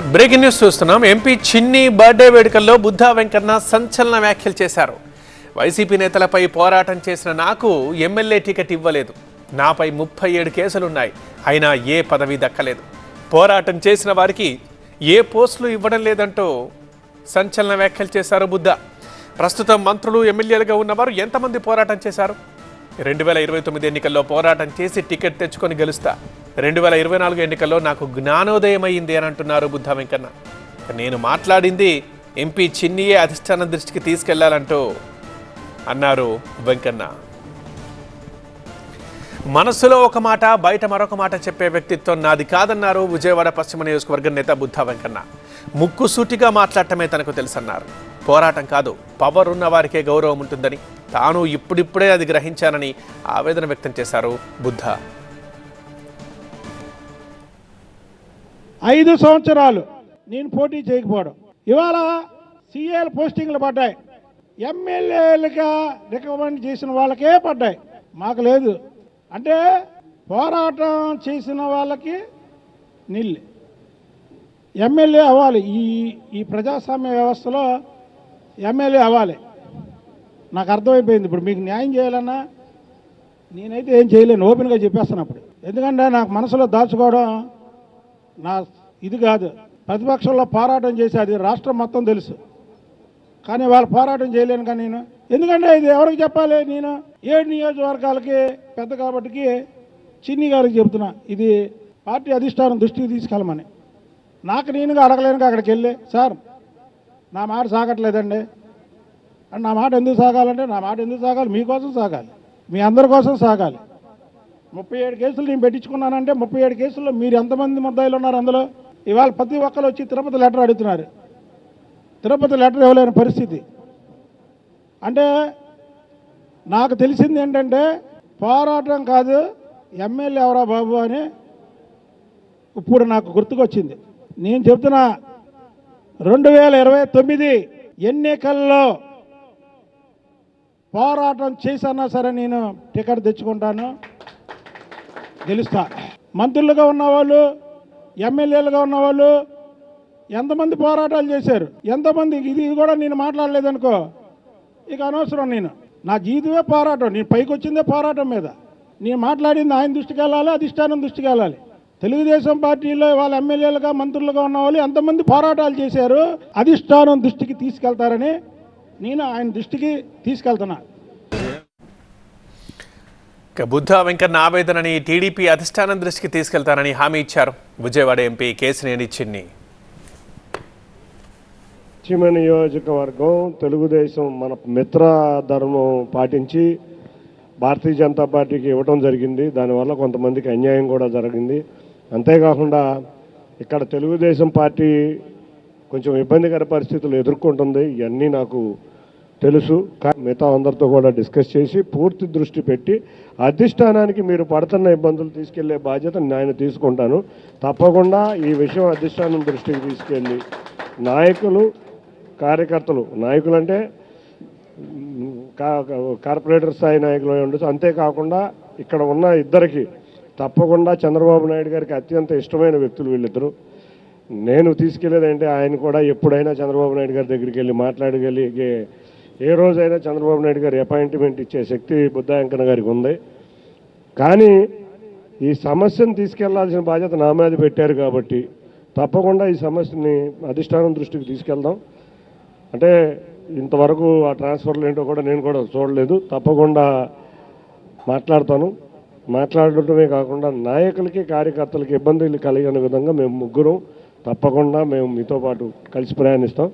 Breaking news చూస్తున్నాం. MP Chinni birthday వేడుకల్లో బుద్ధా వెంకన్న సంచలన వ్యాఖ్యలు చేశారు. వైసీపీ నేతలపై పోరాటం చేసిన నాకు ఎమ్మెల్యే టికెట్ ఇవ్వలేదు. నాపై ముప్పై ఏడు కేసులున్నాయి. అయినా ఏ పదవి దక్కలేదు. పోరాటం చేసిన వారికి ఏ పోస్టులు ఇవ్వడం లేదంటూ సంచలన వ్యాఖ్యలు చేశారు బుద్ధ. ప్రస్తుతం మంత్రులు ఎమ్మెల్యేలుగా ఉన్నవారు ఎంతమంది పోరాటం చేశారు? రెండు వేల ఇరవై తొమ్మిది ఎన్నికల్లో పోరాటం చేసి టికెట్ తెచ్చుకొని గెలుస్తా. రెండు వేల ఇరవై నాలుగు ఎన్నికల్లో నాకు జ్ఞానోదయం అయింది అని అంటున్నారు బుద్ధ వెంకన్న. నేను మాట్లాడింది ఎంపీ చిన్నియే అధిష్టానం దృష్టికి తీసుకెళ్ళాలంటూ అన్నారు వెంకన్న. మనసులో ఒక మాట బయట మరొక మాట చెప్పే వ్యక్తిత్వం నాది కాదన్నారు విజయవాడ పశ్చిమ నియోజకవర్గం నేత బుద్ధ వెంకన్న. ముక్కు సూటిగా మాట్లాడటమే తనకు తెలుసన్నారు. పోరాటం కాదు పవర్ ఉన్న వారికే గౌరవం ఉంటుందని తాను ఇప్పుడిప్పుడే అది గ్రహించానని ఆవేదన వ్యక్తం చేశారు బుద్ధ. ఐదు సంవత్సరాలు నేను పోటీ చేయకపోవడం. ఇవాళ సీఏల పోస్టింగ్లు పడ్డాయి. ఎమ్మెల్యేలుగా రికమెండ్ చేసిన వాళ్ళకే పడ్డాయి. మాకు లేదు. అంటే పోరాటం చేసిన వాళ్ళకి నిల్లి. ఎమ్మెల్యే అవ్వాలి. ఈ ఈ ప్రజాస్వామ్య వ్యవస్థలో ఎమ్మెల్యే అవ్వాలి. నాకు అర్థమైపోయింది. ఇప్పుడు మీకు న్యాయం చేయాలన్నా నేనైతే ఏం చేయలేను. ఓపెన్గా చెప్పేస్తాను అప్పుడు. ఎందుకంటే నాకు మనసులో దాచుకోవడం నా ఇది కాదు. ప్రతిపక్షంలో పోరాటం చేసి అది రాష్ట్రం మొత్తం తెలుసు. కానీ వాళ్ళు పోరాటం చేయలేను కానీ నేను. ఎందుకంటే ఇది ఎవరికి చెప్పాలి నేను? ఏడు నియోజకవర్గాలకి పెద్ద కాబట్టికి చిన్ని గారికి చెబుతున్నా. ఇది పార్టీ అధిష్టానం దృష్టికి తీసుకెళ్ళమని. నాకు నేనుగా అడగలేను అక్కడికి వెళ్ళి సార్ నా మాట సాగట్లేదండి. అండ్ నా మాట ఎందుకు సాగాలంటే నా మాట ఎందుకు సాగాలి? మీకోసం సాగాలి. మీ అందరి కోసం సాగాలి. ముప్పై ఏడు కేసులు నేను పెట్టించుకున్నానంటే ముప్పై ఏడు కేసుల్లో మీరు ఎంతమంది ముద్దాయిలు ఉన్నారు అందులో? ఇవాళ ప్రతి ఒక్కరు వచ్చి తిరుపతి లెటర్ అడుగుతున్నారు. తిరుపతి లెటర్ ఇవ్వలేని పరిస్థితి. అంటే నాకు తెలిసింది ఏంటంటే పోరాటం కాదు ఎమ్మెల్యే ఎవరా బాబు అని ఇప్పుడు నాకు గుర్తుకొచ్చింది. నేను చెప్తున్నా రెండు వేల ఇరవై తొమ్మిది ఎన్నికల్లో పోరాటం చేసన్నా సరే నేను టికెట్ తెచ్చుకుంటాను. గెలుస్తా. మంత్రులుగా ఉన్నవాళ్ళు ఎమ్మెల్యేలుగా ఉన్నవాళ్ళు ఎంతమంది పోరాటాలు చేశారు? ఎంతమంది? ఇది కూడా నేను మాట్లాడలేదనుకో. ఇక అనవసరం నేను. నా జీవితమే పోరాటం. నేను పైకి వచ్చిందే పోరాటం మీద. నేను మాట్లాడింది ఆయన దృష్టికి వెళ్ళాలి అధిష్టానం దృష్టికి వెళ్ళాలి. తెలుగుదేశం పార్టీలో వాళ్ళ ఎమ్మెల్యేలుగా మంత్రులుగా ఉన్న వాళ్ళు ఎంతమంది పోరాటాలు చేశారు? అధిష్టానం దృష్టికి తీసుకెళ్తారని నేను ఆయన దృష్టికి తీసుకెళ్తున్నాను బుద్ధ వెంకన్న ఆవేదనని టీడీపీ అధిష్టానం దృష్టికి తీసుకెళ్తానని హామీ ఇచ్చారు. విజయవాడ ఎంపీ కేసినేని చిన్ని. పశ్చిమ నియోజకవర్గం తెలుగుదేశం మన మిత్ర ధర్మం పాటించి భారతీయ జనతా పార్టీకి ఇవ్వటం జరిగింది. దానివల్ల కొంతమందికి అన్యాయం కూడా జరిగింది. అంతేకాకుండా ఇక్కడ తెలుగుదేశం పార్టీ కొంచెం ఇబ్బందికర పరిస్థితులు ఎదుర్కొంటుంది. ఇవన్నీ నాకు తెలుసు. కానీ మిగతా అందరితో కూడా డిస్కస్ చేసి పూర్తి దృష్టి పెట్టి అధిష్టానానికి మీరు పడుతున్న ఇబ్బందులు తీసుకెళ్ళే బాధ్యత నేను తీసుకుంటాను. తప్పకుండా ఈ విషయం అధిష్టానం దృష్టికి తీసుకెళ్ళి నాయకులు కార్యకర్తలు నాయకులు అంటే కా- కార్పొరేటర్ స్థాయి నాయకులు ఉండొచ్చు. అంతేకాకుండా ఇక్కడ ఉన్న ఇద్దరికి తప్పకుండా చంద్రబాబు నాయుడు గారికి అత్యంత ఇష్టమైన వ్యక్తులు వీళ్ళిద్దరు. నేను తీసుకెళ్ళేదంటే ఆయన కూడా ఎప్పుడైనా చంద్రబాబు నాయుడు గారి దగ్గరికి వెళ్ళి మాట్లాడగలిగే ఏ రోజైనా చంద్రబాబు నాయుడు గారి అపాయింట్మెంట్ ఇచ్చే శక్తి బుద్ధ గారికి ఉంది. కానీ ఈ సమస్యను తీసుకెళ్ళాల్సిన బాధ్యత నా మీద పెట్టారు కాబట్టి తప్పకుండా ఈ సమస్యని అధిష్టానం దృష్టికి తీసుకెళ్దాం. అంటే ఇంతవరకు ఆ ట్రాన్స్ఫర్లు ఏంటో కూడా నేను కూడా చూడలేదు. తప్పకుండా మాట్లాడతాను. మాట్లాడటమే కాకుండా నాయకులకి కార్యకర్తలకి ఇబ్బందులు కలిగిన విధంగా మేము ముగ్గురం తప్పకుండా మేము మీతో పాటు కలిసి ప్రయాణిస్తాం.